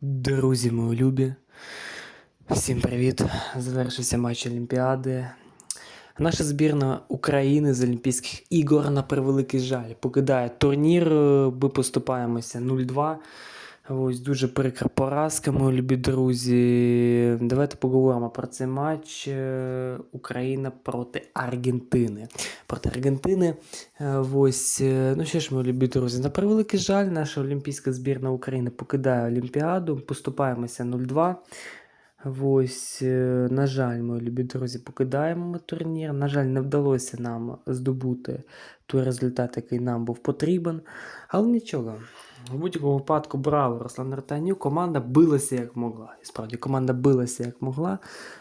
Друзі мої любі, всім привіт! Завершився матч Олімпіади. Наша збірна України з Олімпійських ігор, на превеликий жаль, покидає турнір. Ми поступаємося 0-2. Ось дуже прикра поразка, мої любі друзі. Давайте поговоримо про цей матч. Е, Україна проти Аргентини. Проти Аргентини. Е, Ось, е, ну що ж, мої любі друзі, на превеликий жаль, наша олімпійська збірна України покидає Олімпіаду. Поступаємося 0-2. Ось, е, на жаль, мої любі друзі, покидаємо ми турнір. На жаль, не вдалося нам здобути той результат, який нам був потрібен. Але нічого. В будь-якому випадку браво, Руслан Артанюк. Команда билася як могла. І справді, команда билася як могла.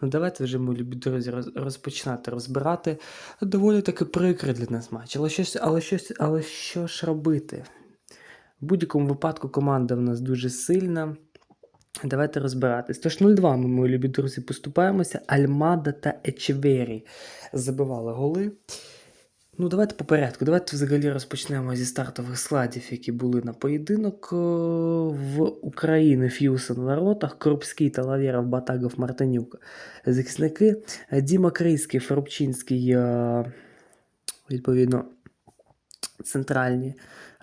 Ну давайте вже, мої любі друзі, розпочинати розбирати. Доволі таки прикрий для нас матч. Але щось, але щось, але що ж робити? В будь-якому випадку команда в нас дуже сильна. Давайте розбиратись. Тож 0-2 ми, мої любі друзі, поступаємося. Альмада та Ечевері забивали голи. Ну, давайте по порядку. Давайте взагалі розпочнемо зі стартових складів, які були на поєдинок. Е, В Україні Ф'юсен в воротах, Крупський, Талавєров, Батагов, Мартинюк. Захисники. Діма Крийський, Форубчинський, е, відповідно, центральні.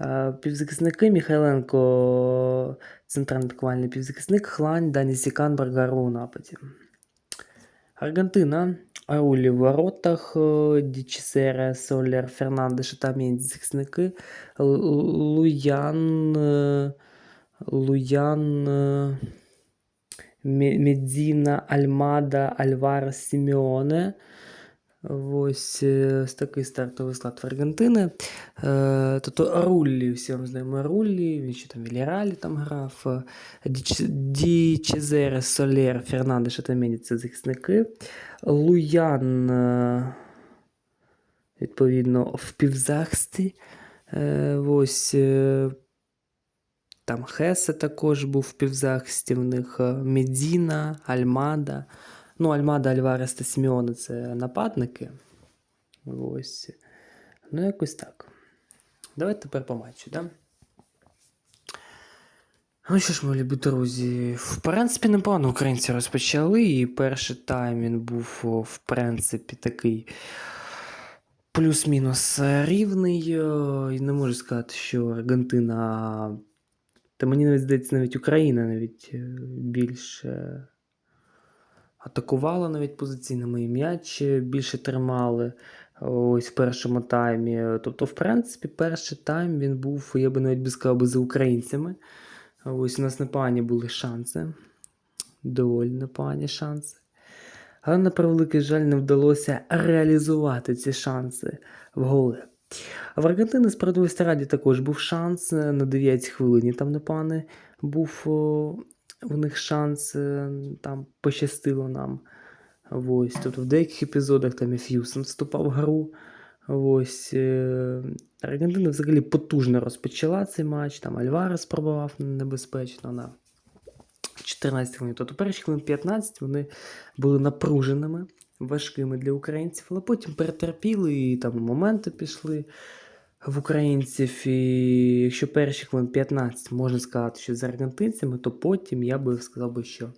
Е, Півзахисники Михайленко, центральний атакувальний півзахисник, Хлань, Дані Сікан, Баргаро у нападі. Аргентина. Аулі в воротах, е, Дічісере, Солер, Фернандеш, Тамін, захисники. Луян, е, Луян, Медзіна, Альмада, Альварес, Сімеоне. Ось е, ось такий стартовий склад в Аргентини. Е, тобто Руллі, всі ми знаємо Руллі, він ще там Вільяралі там грав. Ді, Чезере, Солер, Фернандеш, Атамені це захисники. Луян, е, відповідно, в півзахисті. Ось там Хесе також був в півзахисті в них. Медіна, Альмада. Ну, Альмада, Альварес та Сімеоне це нападники. Ось. Ну, якось так. Давайте тепер по матчу, да? Ну що ж, мої любі друзі, в принципі, непогано українці розпочали, і перший тайм він був, в принципі, такий плюс-мінус рівний. І не можу сказати, що Аргентина. Та мені навіть здається, навіть Україна навіть е, більше атакувала навіть позиційними м'яч більше тримали ось в першому таймі. Тобто, в принципі, перший тайм він був, я би навіть би сказав, за українцями. Ось у нас непогані були шанси. Доволі непогані шанси. Але, на превеликий жаль, не вдалося реалізувати ці шанси в голи. В Аргентини справедливості раді також був шанс на 9 хвилині. Там непоганий був о, у них шанс, е, там пощастило нам. Ось, тобто в деяких епізодах там і Ф'юсен вступав в гру. Ось, е, Аргентина взагалі потужно розпочала цей матч. Там Альварес пробував небезпечно на 14 хвилин. Тобто перші хвилин 15 вони були напруженими, важкими для українців, але потім перетерпіли і там моменти пішли в українців. І якщо перші хвилин 15 можна сказати, що з аргентинцями, то потім я би сказав би, що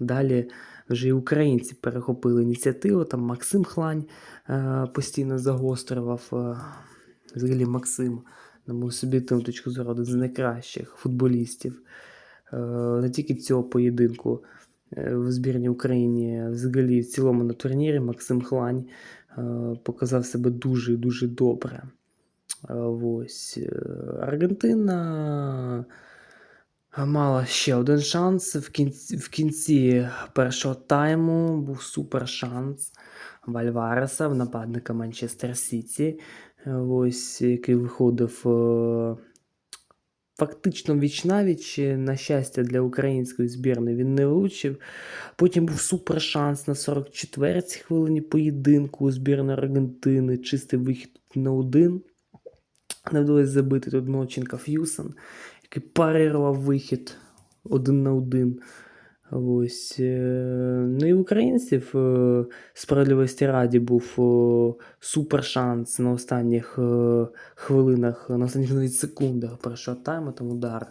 далі вже і українці перехопили ініціативу. Там Максим Хлань е, постійно загострював. Е, взагалі Максим, на мою суб'єктивну точку зору, один з найкращих футболістів е, не тільки цього поєдинку е, в збірній Україні, взагалі в цілому на турнірі Максим Хлань е, показав себе дуже і дуже добре. Е, Ось е, Аргентина мала ще один шанс в кінці, в кінці першого тайму. Був супер шанс в в нападника Манчестер Сіті, е, ось який виходив е, фактично віч-навіч. На щастя, для української збірної він не влучив. Потім був супер шанс на 44-й хвилині поєдинку у збірної Аргентини. Чистий вихід на один. Не вдалося забити тут Молченка Ф'юсен, який парирував вихід один на один. Ось. е, Ну і в українців е, справедливості раді був о, супер шанс на останніх е, хвилинах, на останніх навіть секундах першого тайму, там удар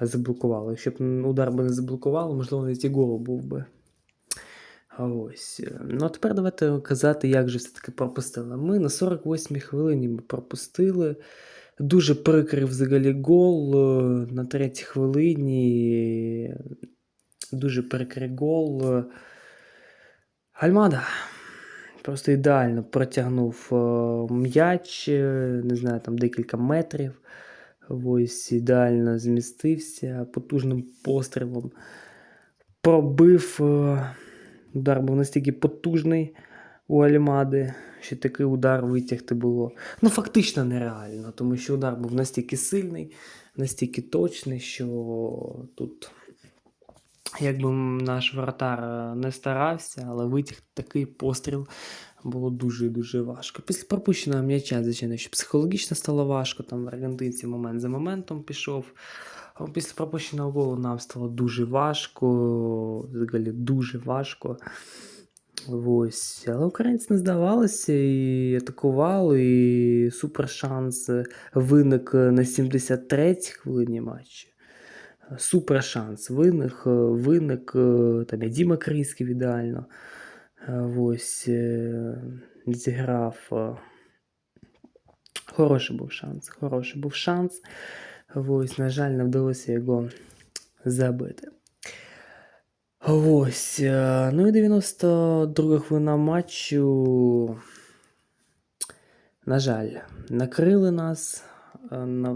заблокувало. Якщо б удар би не заблокувало, можливо, навіть і гол був би. Ось. е, Ну а тепер давайте казати, як же все-таки пропустили. Ми на 48-й хвилині ми пропустили. Дуже прикрий взагалі гол е, на третій хвилині. Дуже прикрий гол. е, Альмада. Просто ідеально протягнув е, м'яч, не знаю, там декілька метрів. Ось ідеально змістився потужним пострілом. Пробив. Удар був настільки потужний у Альмади, що такий удар витягти було. Ну, фактично нереально, тому що удар був настільки сильний, настільки точний, що тут, якби наш вратар е, не старався, але витягти такий постріл було дуже і дуже важко. Після пропущеного м'яча, звичайно, що психологічно стало важко, там в аргентинці момент за моментом пішов. Після пропущеного голу нам стало дуже важко, взагалі дуже важко. Ось. Але українці не здавалися і атакували, і супер шанс виник на 73-й хвилині матчу. Супер шанс виник, виник там і Діма Крийський ідеально. Ось е, зіграв. е, Хороший був шанс. Хороший був шанс. Ось, на жаль, не вдалося його забити. Ось. е, Ну і 92 хвилина матчу. На жаль, накрили нас е, на,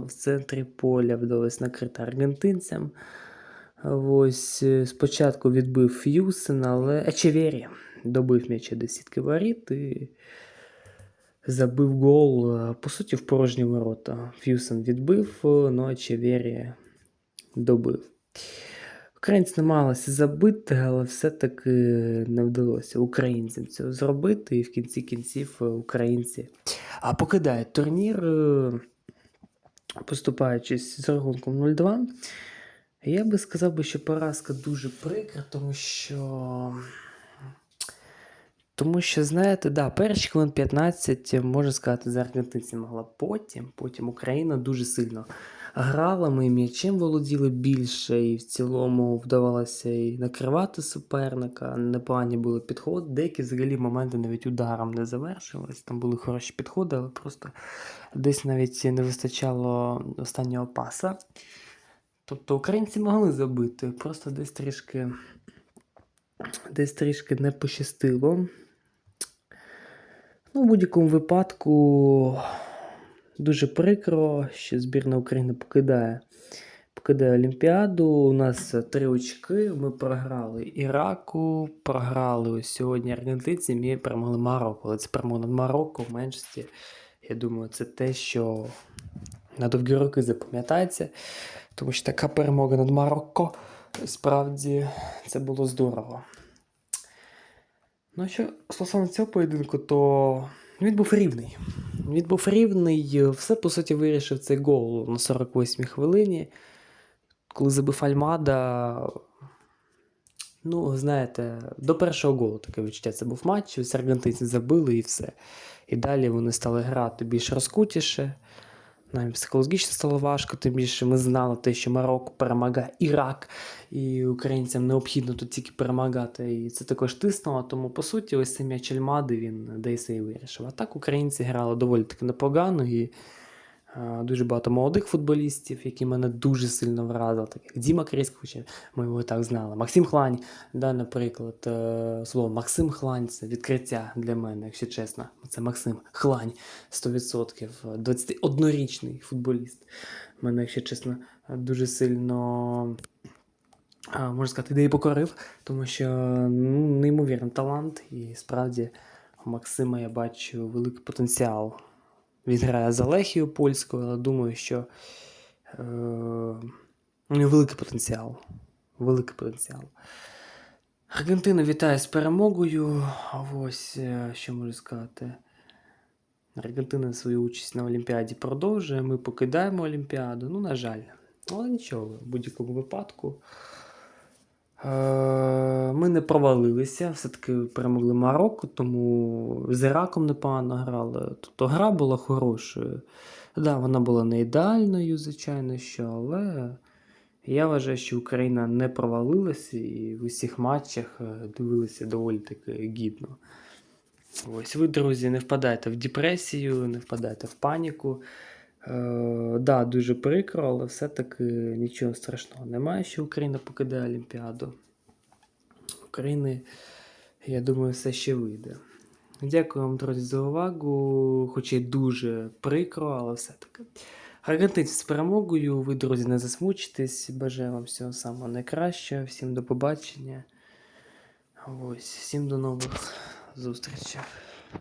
в центрі поля, вдалося накрити аргентинцям. Ось е, спочатку відбив Ф'юсен, але Ечевері добив м'яча до сітки воріт і забив гол, е, по суті, в порожні ворота. Ф'юсен відбив, е, ну Ечевері добив. Українці намагалися забити, але все-таки не вдалося українцям цього зробити, і в кінці кінців е, українці покидають турнір, е, поступаючись з рахунком 0-2. Я би сказав, що поразка дуже прикра, тому що. Тому що, знаєте, да, перші хвилин 15, можна сказати, за аргентинці могла потім. Потім Україна дуже сильно грала, ми м'ячем володіли більше, і в цілому вдавалося і накривати суперника. Непогані були підходи. Деякі взагалі моменти навіть ударом не завершились. Там були хороші підходи, але просто десь навіть не вистачало останнього паса. Тобто українці могли забити, просто десь трішки, десь трішки не пощастило. Ну, в будь-якому випадку дуже прикро, що збірна України покидає, покидає Олімпіаду. У нас три очки. Ми програли Іраку, програли сьогодні аргентинцям і перемогли Марокко. Але це перемога над Марокко в меншості. Я думаю, це те, що на довгі роки запам'ятається. Тому що така перемога над Марокко справді це було здорово. Ну, що стосовно цього поєдинку, то він був рівний. Він був рівний, все по суті вирішив цей гол на 48-й хвилині. Коли забив Альмада. Ну, знаєте, до першого голу таке відчуття. Це був матч, аргентинці забили і все. І далі вони стали грати більш розкутіше. Нам психологічно стало важко, тим більше ми знали те, що Марокко перемагає Ірак, і українцям необхідно тут тільки перемагати. І це також тиснуло. Тому, по суті, ось цей м'яч Альмади він десь і вирішив. А так українці грали доволі таки непогано. І дуже багато молодих футболістів, які мене дуже сильно вразили, так Діма Крейський, ми його так знали. Максим Хлань, да, наприклад, е, слово Максим Хлань це відкриття для мене, якщо чесно. Це Максим Хлань 100%. 21-річний футболіст. Мене, якщо чесно, дуже сильно. а, Можна сказати, ідеї покорив, тому що ну, неймовірний талант, і справді у Максима я бачу великий потенціал. Він грає за Лехію польською, але думаю, що е, у нього великий потенціал. Великий потенціал. Аргентину вітаю з перемогою. Ось е, що можу сказати. Аргентина свою участь на Олімпіаді продовжує. Ми покидаємо Олімпіаду. Ну, на жаль. Але нічого, в будь-якому випадку. Е, Ми не провалилися, все-таки перемогли Марокко, тому з Іраком непогано грали. Тобто гра була хорошою. Да, вона була не ідеальною, звичайно, що, але Я вважаю, що Україна не провалилася і в усіх матчах е, дивилися доволі таки гідно. Ось ви, друзі, не впадайте в депресію, не впадайте в паніку. Е, да, дуже прикро, але все-таки нічого страшного немає, що Україна покидає Олімпіаду. України, я думаю, все ще вийде. Дякую вам, друзі, за увагу. Хоч і дуже прикро, але все-таки. Аргентинці з перемогою. Ви, друзі, не засмучитесь. Бажаю вам всього самого найкращого. Всім до побачення. Ось, всім до нових зустрічей.